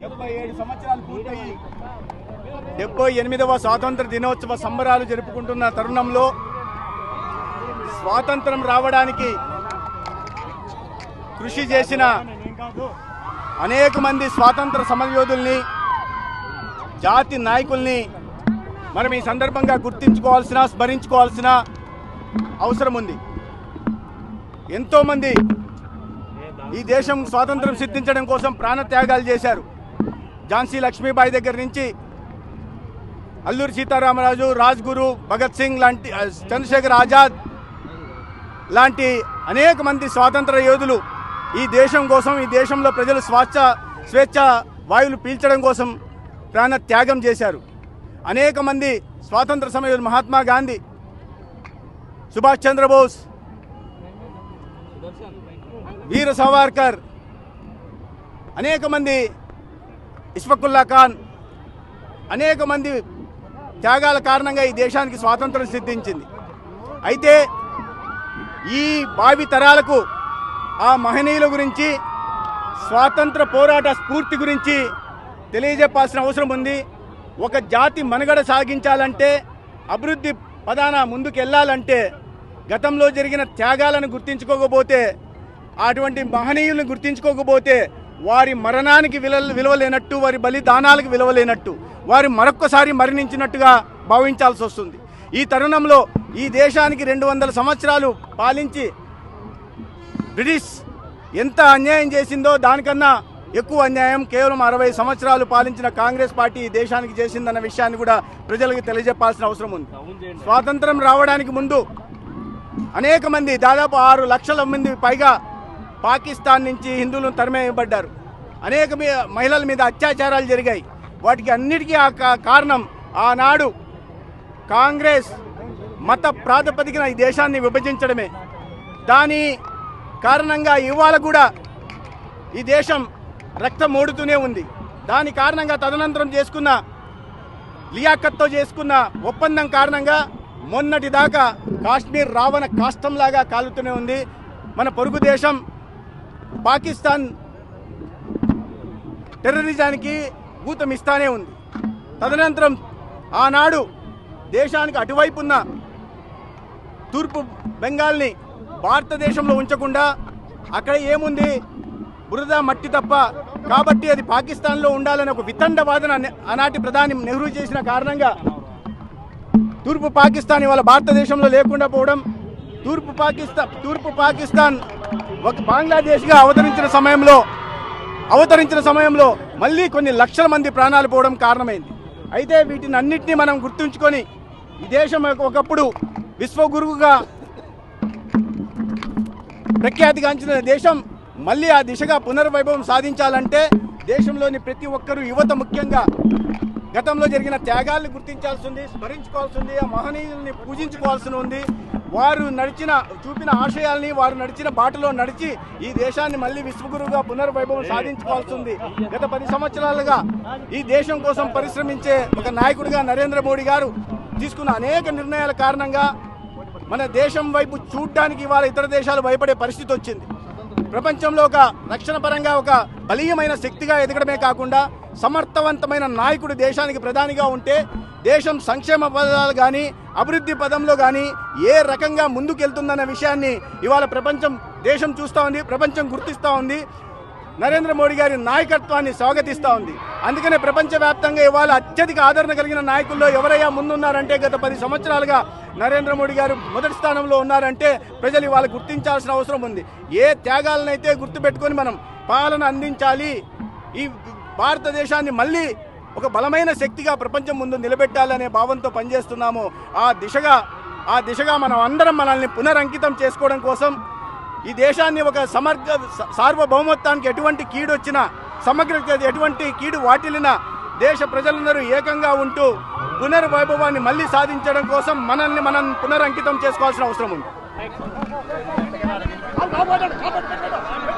డెబ్బై ఏడు సంవత్సరాలు పూర్తయి డెబ్బై ఎనిమిదవ స్వాతంత్ర దినోత్సవ సంబరాలు జరుపుకుంటున్న తరుణంలో స్వాతంత్రం రావడానికి కృషి చేసిన అనేక మంది స్వాతంత్ర సమరయోధుల్ని జాతి నాయకుల్ని మనం ఈ సందర్భంగా గుర్తించుకోవాల్సిన స్మరించుకోవాల్సిన అవసరం ఉంది. ఎంతోమంది ఈ దేశం స్వాతంత్రం సిద్ధించడం కోసం ప్రాణత్యాగాలు చేశారు. ఝాన్సీ లక్ష్మీబాయి దగ్గర నుంచి అల్లూరి సీతారామరాజు రాజ్గురు భగత్ సింగ్ లాంటి చంద్రశేఖర్ ఆజాద్ లాంటి అనేక మంది స్వాతంత్ర యోధులు ఈ దేశం కోసం ఈ దేశంలో ప్రజలు స్వాచ్ఛ స్వేచ్ఛ వాయువులు పీల్చడం కోసం ప్రాణ త్యాగం చేశారు. అనేక మంది స్వాతంత్ర సమయంలో మహాత్మా గాంధీ సుభాష్ చంద్రబోస్ వీర సవార్కర్ అనేక మంది ఇష్ఫకుల్లా ఖాన్ అనేక మంది త్యాగాల కారణంగా ఈ దేశానికి స్వాతంత్రం సిద్ధించింది. అయితే ఈ భావి తరాలకు ఆ మహనీయుల గురించి స్వాతంత్ర పోరాట స్ఫూర్తి గురించి తెలియజెప్పాల్సిన అవసరం ఉంది. ఒక జాతి మనుగడ సాగించాలంటే అభివృద్ధి పదాన ముందుకెళ్ళాలంటే గతంలో జరిగిన త్యాగాలను గుర్తించుకోకపోతే అటువంటి మహనీయులను గుర్తించుకోకపోతే వారి మరణానికి విల విలువలేనట్టు వారి బలిదానాలకు విలువలేనట్టు వారి మరొక్కసారి మరణించినట్టుగా భావించాల్సి వస్తుంది. ఈ తరుణంలో ఈ దేశానికి రెండు వందల సంవత్సరాలు పాలించి బ్రిటిష్ ఎంత అన్యాయం చేసిందో దానికన్నా ఎక్కువ అన్యాయం కేవలం అరవై సంవత్సరాలు పాలించిన కాంగ్రెస్ పార్టీ ఈ దేశానికి చేసిందన్న విషయాన్ని కూడా ప్రజలకు తెలియజెప్పాల్సిన అవసరం ఉంది. స్వాతంత్రం రావడానికి ముందు అనేక మంది దాదాపు ఆరు లక్షల మంది పైగా పాకిస్తాన్ నుంచి హిందువులను తరిమేయబడ్డారు. అనేక మీ- మహిళల మీద అత్యాచారాలు జరిగాయి. వాటికి అన్నిటికీ ఆ కా- కారణం ఆనాడు కాంగ్రెస్ మత ప్రాతిపదికన ఈ దేశాన్ని విభజించడమే. దాని కారణంగా ఇవాళ కూడా ఈ దేశం రక్తం ఓడుతూనే ఉంది. దాని కారణంగా తదనంతరం చేసుకున్న లియాఖత్తో చేసుకున్న ఒప్పందం కారణంగా మొన్నటి దాకా కాశ్మీర్ రావణ కాష్టంలాగా కాలుతూనే ఉంది. మన పొరుగు దేశం పాకిస్తాన్ టెర్రరిజానికి ఊతం ఇస్తానే ఉంది. తదనంతరం ఆనాడు దేశానికి అటువైపు ఉన్న తూర్పు బెంగాల్ని భారతదేశంలో ఉంచకుండా అక్కడ ఏముంది? బురద మట్టి తప్ప. కాబట్టి అది పాకిస్తాన్లో ఉండాలని ఒక వితండ వాదన ఆనాటి ప్రధాని నెహ్రూ చేసిన కారణంగా తూర్పు పాకిస్తాన్ ఇవాళ భారతదేశంలో లేకుండా పోవడం తూర్పు పాకిస్తాన్ తూర్పు పాకిస్తాన్ ఒక బంగ్లాదేశ్గా అవతరించిన సమయంలో అవతరించిన సమయంలో మళ్ళీ కొన్ని లక్షల మంది ప్రాణాలు పోవడం కారణమైంది. అయితే వీటిని అన్నింటినీ మనం గుర్తుంచుకొని ఈ దేశం ఒకప్పుడు విశ్వగురువుగా ప్రఖ్యాతిగాంచిన దేశం మళ్ళీ ఆ దిశగా పునర్వైభవం సాధించాలంటే దేశంలోని ప్రతి ఒక్కరూ యువత ముఖ్యంగా గతంలో జరిగిన త్యాగాల్ని గుర్తించాల్సి ఉంది స్మరించుకోవాల్సి ఉంది ఆ మహనీయుల్ని పూజించుకోవాల్సి ఉంది. వారు నడిచిన చూపిన ఆశయాల్ని వారు నడిచిన బాటలో నడిచి ఈ దేశాన్ని మళ్ళీ విశ్వగురువుగా పునర్వైభవం సాధించుకోవాల్సి ఉంది. గత పది సంవత్సరాలుగా ఈ దేశం కోసం పరిశ్రమించే ఒక నాయకుడిగా నరేంద్ర మోడీ గారు తీసుకున్న అనేక నిర్ణయాల కారణంగా మన దేశం వైపు చూడ్డానికి ఇవాళ ఇతర దేశాలు భయపడే పరిస్థితి వచ్చింది. ప్రపంచంలో ఒక రక్షణ పరంగా ఒక బలీయమైన శక్తిగా ఎదగడమే కాకుండా సమర్థవంతమైన నాయకుడు దేశానికి ప్రధానిగా ఉంటే దేశం సంక్షేమ పదాలు కానీ అభివృద్ధి పదంలో కానీ ఏ రకంగా ముందుకెళ్తుందన్న విషయాన్ని ఇవాళ ప్రపంచం దేశం చూస్తూ ఉంది ప్రపంచం గుర్తిస్తూ ఉంది. నరేంద్ర మోడీ గారి నాయకత్వాన్ని స్వాగతిస్తూ ఉంది. అందుకనే ప్రపంచవ్యాప్తంగా ఇవాళ అత్యధిక ఆదరణ కలిగిన నాయకుల్లో ఎవరయ్యా ముందున్నారంటే గత పది సంవత్సరాలుగా నరేంద్ర మోడీ గారు మొదటి స్థానంలో ఉన్నారంటే ప్రజలు ఇవాళ గుర్తించాల్సిన అవసరం ఉంది. ఏ త్యాగాలనైతే గుర్తుపెట్టుకొని మనం పాలన అందించాలి ఈ భారతదేశాన్ని మళ్ళీ ఒక బలమైన శక్తిగా ప్రపంచం ముందు నిలబెట్టాలనే భావంతో పనిచేస్తున్నాము. ఆ దిశగా ఆ దిశగా మనం అందరం మనల్ని పునరంకితం చేసుకోవడం కోసం ఈ దేశాన్ని ఒక సమగ్ర సార్వభౌమత్వానికి ఎటువంటి కీడు వచ్చినా సమగ్రత ఎటువంటి కీడు వాటిల్లినా దేశ ప్రజలందరూ ఏకంగా ఉంటూ పునర్వైభవాన్ని మళ్ళీ సాధించడం కోసం మనల్ని మనం పునరంకితం చేసుకోవాల్సిన అవసరం ఉంది.